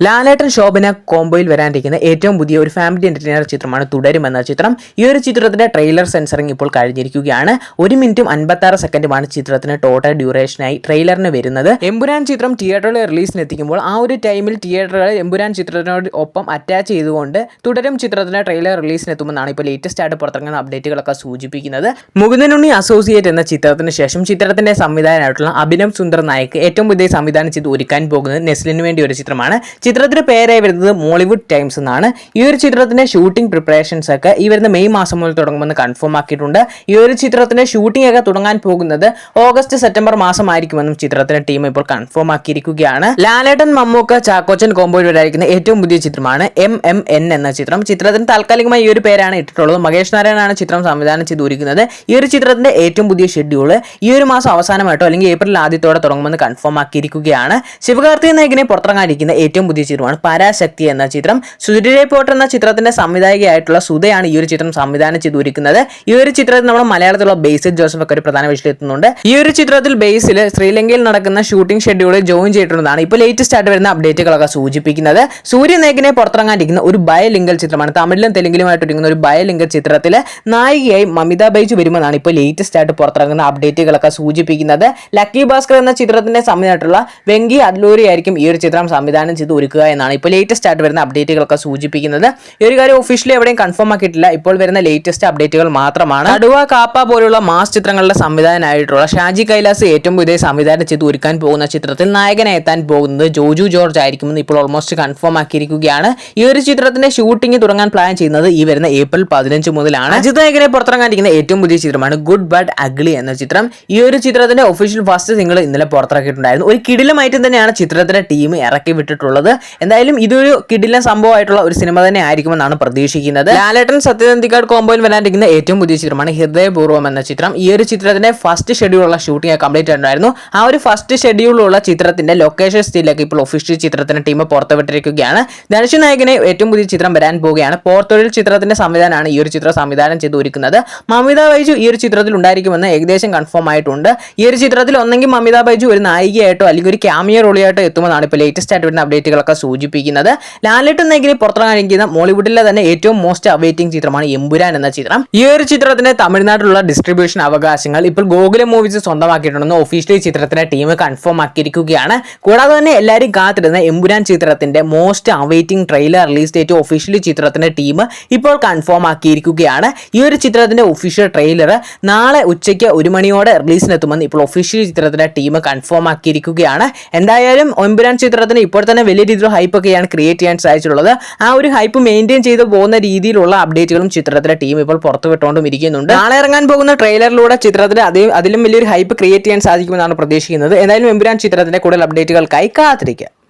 ലാലേട്ടൻ ശോഭന കോംബോയിൽ വരാനിരിക്കുന്ന ഏറ്റവും പുതിയ ഒരു ഫാമിലി എന്റർടൈനർ ചിത്രമാണ് തുടരും എന്ന ചിത്രം. ഈ ഒരു ചിത്രത്തിന്റെ ട്രെയിലർ സെൻസറിങ് ഇപ്പോൾ കഴിഞ്ഞിരിക്കുകയാണ്. ഒരു മിനിറ്റും അൻപത്താറ് സെക്കൻഡുമാണ് ചിത്രത്തിന് ടോട്ടൽ ഡ്യൂറേഷനായി ട്രെയിലറിന് വരുന്നത്. എമ്പുരാൻ ചിത്രം തിയേറ്ററിൽ റിലീസിന് എത്തിക്കുമ്പോൾ ആ ഒരു ടൈമിൽ തിയേറ്ററുകളിൽ എമ്പുരാൻ ചിത്രത്തിനോട് ഒപ്പം അറ്റാച്ച് ചെയ്തുകൊണ്ട് തുടരും ചിത്രത്തിന്റെ ട്രെയിലർ റിലീസിന് എത്തുമെന്നാണ് ഇപ്പോൾ ലേറ്റസ്റ്റ് ആയിട്ട് പുറത്തിറങ്ങുന്ന അപ്ഡേറ്റുകളൊക്കെ സൂചിപ്പിക്കുന്നത്. മുകുന്ദനുണ്ണി അസോസിയേറ്റ് എന്ന ചിത്രത്തിന് ശേഷം ചിത്രത്തിന്റെ സംവിധാനമായിട്ടുള്ള അഭിനവ് സുന്ദർ നായക്ക് ഏറ്റവും പുതിയ സംവിധാനം ചെയ്ത് ഒരുക്കാൻ പോകുന്നത് നെസ്ലിന് വേണ്ടി ഒരു ചിത്രമാണ്. ചിത്രത്തിന് പേരായി വരുന്നത് മോളിവുഡ് ടൈംസ് എന്നാണ്. ഈ ഒരു ചിത്രത്തിന്റെ ഷൂട്ടിംഗ് പ്രിപ്പറേഷൻസ് ഒക്കെ ഈ വരുന്ന മെയ് മാസം മുതൽ തുടങ്ങുമെന്ന് കൺഫേം ആക്കിയിട്ടുണ്ട്. ഈ ഒരു ചിത്രത്തിന്റെ ഷൂട്ടിംഗ് ഒക്കെ തുടങ്ങാൻ പോകുന്നത് ഓഗസ്റ്റ് സെപ്റ്റംബർ മാസം ആയിരിക്കുമെന്നും ചിത്രത്തിന്റെ ടീം ഇപ്പോൾ കൺഫേം ആക്കിയിരിക്കുകയാണ്. ലാലേട്ടൻ മമ്മൂക്ക ചാക്കോച്ചൻ കോമ്പോയിൽ വരായിരിക്കുന്ന ഏറ്റവും പുതിയ ചിത്രമാണ് എം എം എൻ എന്ന ചിത്രം. ചിത്രത്തിന് താൽക്കാലികമായി ഈ ഒരു പേരാണ് ഇട്ടിട്ടുള്ളത്. മഹേഷ് നാരായണാണ് ചിത്രം സംവിധാനം ചെയ്തിരിക്കുന്നത് ഈ ഒരു ചിത്രത്തിന്റെ ഏറ്റവും പുതിയ ഷെഡ്യൂൾ ഈ ഒരു മാസം അവസാനമായിട്ടോ അല്ലെങ്കിൽ ഏപ്രിൽ ആദ്യത്തോടെ തുടങ്ങുമെന്ന് കൺഫേം ആക്കിയിരിക്കുകയാണ്. ശിവകാർത്തി നായകനെ പുറത്തിറങ്ങാനിരിക്കുന്ന ഏറ്റവും പുതിയ ചിത്രമാണ് പരാശക്തി എന്ന ചിത്രം. സുരരെ പോട്ടർ എന്ന ചിത്രത്തിന്റെ സംവിധായികയായിട്ടുള്ള സുധയാണ് ഈ ഒരു ചിത്രം സംവിധാനം ചെയ്തിരിക്കുന്നത് ഈ ഒരു ചിത്രത്തിൽ നമ്മുടെ മലയാളത്തിലുള്ള ബേസിൽ ജോസഫ് ഒക്കെ ഒരു പ്രധാന വിഷയം എത്തുന്നുണ്ട് ഈ ഒരു ചിത്രത്തിൽ ബേസിൽ ശ്രീലങ്കയിൽ നടക്കുന്ന ഷൂട്ടിംഗ് ഷെഡ്യൂളിൽ ജോയിൻ ചെയ്തിട്ടുള്ളതാണ് ഇപ്പോൾ ലേറ്റസ്റ്റ് ആയിട്ട് വരുന്ന അപ്ഡേറ്റുകളൊക്കെ സൂചിപ്പിക്കുന്നത്. സൂര്യനേകിനെ പുറത്തിറങ്ങാനിരിക്കുന്ന ഒരു ബയലിംഗൽ ചിത്രമാണ്. തമിഴിലും തെലുങ്കിലുമായിട്ട് ഒരുങ്ങുന്ന ഒരു ബയലിംഗൽ ചിത്രത്തിൽ നായികയായി മമിത ബൈജു വരുമെന്നാണ് ഇപ്പോൾ ലേറ്റസ്റ്റ് ആയിട്ട് പുറത്തിറങ്ങുന്ന അപ്ഡേറ്റുകളൊക്കെ സൂചിപ്പിക്കുന്നത്. ലക്കി ഭാസ്കർ എന്ന ചിത്രത്തിന്റെ സംവിധാനമായിട്ടുള്ള വെങ്കി അദ്ലൂരി ആയിരിക്കും ഈ ഒരു ചിത്രം സംവിധാനം ചെയ്ത് ഒരുക്കുക എന്നാണ് ഇപ്പോൾ ലേറ്റസ്റ്റ് ആയിട്ട് വരുന്ന അപ്ഡേറ്റുകളൊക്കെ സൂചിപ്പിക്കുന്നത്. ഈ ഒരു കാര്യം ഒഫീഷ്യലി എവിടെയും കൺഫേം ആക്കിയിട്ടില്ല. ഇപ്പോൾ വരുന്ന ലേറ്റസ്റ്റ് അപ്ഡേറ്റുകൾ മാത്രമാണ്. കടുവ കാപ്പ പോലുള്ള മാസ് ചിത്രങ്ങളുടെ സംവിധാനമായിട്ടുള്ള ഷാജി കൈലാസ് ഏറ്റവും പുതിയ സംവിധാനം ചെയ്ത് ഒരുക്കാൻ പോകുന്ന ചിത്രത്തിൽ നായകനെ എത്താൻ പോകുന്നത് ജോജു ജോർജ് ആയിരിക്കുമെന്ന് ഇപ്പോൾ ഓൾമോസ്റ്റ് കൺഫേം ആക്കിയിരിക്കുകയാണ്. ഈ ഒരു ചിത്രത്തിന്റെ ഷൂട്ടിംഗ് തുടങ്ങാൻ പ്ലാൻ ചെയ്യുന്നത് ഈ വരുന്ന ഏപ്രിൽ പതിനഞ്ച് മുതലാണ്. അജിത് നായകനെ പുറത്തിറങ്ങാനിരിക്കുന്ന ഏറ്റവും പുതിയ ചിത്രമാണ് ഗുഡ് ബഡ് അഗ്ലി എന്ന ചിത്രം. ഈ ഒരു ചിത്രത്തിന്റെ ഒഫീഷ്യൽ ഫസ്റ്റ് സിംഗിൾ ഇന്നലെ പുറത്തിറക്കിയിട്ടുണ്ടായിരുന്നു. ഒരു കിടിലമായിട്ടും തന്നെയാണ് ചിത്രത്തിന്റെ ടീം ഇറക്കി വിട്ടിട്ടുള്ളത്. എന്തായാലും ഇതൊരു കിടിലൻ സംഭവമായിട്ടുള്ള ഒരു സിനിമ തന്നെ ആയിരിക്കുമെന്നാണ് പ്രതീക്ഷിക്കുന്നത്. ലാലേട്ടൻ സത്യനന്ദിക്കാട് കോമ്പോയിൽ വരാനിരിക്കുന്ന ഏറ്റവും പുതിയ ചിത്രമാണ് ഹൃദയപൂർവം എന്ന ചിത്രം. ഈ ഒരു ചിത്രത്തിന്റെ ഫസ്റ്റ് ഷെഡ്യൂളുള്ള ഷൂട്ടിംഗ് കംപ്ലീറ്റ് ആയിട്ടുണ്ടായിരുന്നു. ആ ഒരു ഫസ്റ്റ് ഷെഡ്യൂളുള്ള ചിത്രത്തിന്റെ ലൊക്കേഷൻ സ്റ്റിലൊക്കെ ഇപ്പോൾ ഒഫീഷ്യൽ ചിത്രത്തിന്റെ ടീം പുറത്തുവിട്ടിരിക്കുകയാണ്. ധനുഷ് നായകനെ ഏറ്റവും പുതിയ ചിത്രം വരാൻ പോവുകയാണ്. പോർത്തൊഴിൽ ചിത്രത്തിന്റെ സംവിധാനമാണ് ഈ ഒരു ചിത്രം സംവിധാനം ചെയ്ത് ഒരുക്കുന്നത് മമിത ബൈജു ഈ ഒരു ചിത്രത്തിൽ ഉണ്ടായിരിക്കുമെന്ന് ഏകദേശം കൺഫേം ആയിട്ടുണ്ട്. ഈ ഒരു ചിത്രത്തിൽ ഒന്നെങ്കിൽ മമിത ബൈജു ഒരു നായികയായിട്ടോ അല്ലെങ്കിൽ ഒരു ക്യാമിയ റോളിയായിട്ടോ എത്തുമെന്നാണ് ഇപ്പോൾ ലേറ്റസ്റ്റ് ആയിട്ട് വരുന്ന അപ്ഡേറ്റുകളൊക്കെ സൂചിപ്പിക്കുന്നത്. ലാലേട്ടൻ നായകനെ പുറത്തിറങ്ങാനിരിക്കുന്ന മോളിവുഡിലെ തന്നെ ഏറ്റവും മോസ്റ്റ് അവേറ്റിംഗ് ചിത്രമാണ് എമ്പുരാൻ എന്ന ചിത്രം. ഈ ഒരു ചിത്രത്തിന്റെ തമിഴ്നാട്ടിലുള്ള ഡിസ്ട്രിബ്യൂഷൻ അവകാശങ്ങൾ ഇപ്പോൾ ഗോകുലം മൂവീസ് സ്വന്തമാക്കിയിട്ടുണ്ടെന്ന് ഒഫീഷ്യലി ചിത്രത്തിന്റെ ടീം കൺഫേം ആക്കിയിരിക്കുകയാണ്. കൂടാതെ തന്നെ എല്ലാവരും കാത്തിരുന്ന എമ്പുരാൻ ചിത്രത്തിന്റെ most അവേറ്റിംഗ് trailer release date officially ചിത്രത്തിന്റെ ടീം ഇപ്പോൾ കൺഫേം ആക്കിയിരിക്കുകയാണ്. ഈ ഒരു ചിത്രത്തിന്റെ ഒഫീഷ്യൽ ട്രെയിലർ നാളെ ഉച്ചയ്ക്ക് ഒരു മണിയോടെ റിലീസിനെത്തുമെന്ന് ഇപ്പോൾ ഒഫീഷ്യൽ ചിത്രത്തിന്റെ ടീം കൺഫേം ആക്കിയിരിക്കുകയാണ്. എന്തായാലും എമ്പുരാൻ ചിത്രത്തിന് ഇപ്പോൾ തന്നെ വലിയ രീതിയിൽ ഹൈപ്പ് ഒക്കെയാണ് ക്രിയേറ്റ് ചെയ്യാൻ സാധിച്ചിട്ടുള്ളത്. ആ ഒരു ഹൈപ്പ് മെയിന്റെയിൻ ചെയ്ത് പോകുന്ന രീതിയിലുള്ള അപ്ഡേറ്റുകളും ചിത്രത്തിലെ ടീം ഇപ്പോൾ പുറത്തു വിട്ടുകൊണ്ടും ഇരിക്കുന്നുണ്ട്. നാളെ ഇറങ്ങാൻ പോകുന്ന ട്രെയിലറിലൂടെ ചിത്രത്തിൽ അതേ അതിലും വലിയൊരു ഹൈപ്പ് ക്രിയേറ്റ് ചെയ്യാൻ സാധിക്കുമെന്നാണ് പ്രതീക്ഷിക്കുന്നത്. എന്തായാലും എമ്പുരാൻ ചിത്രത്തിന്റെ കൂടുതൽ അപ്ഡേറ്റുകൾക്കായി കാത്തിരിക്കുക.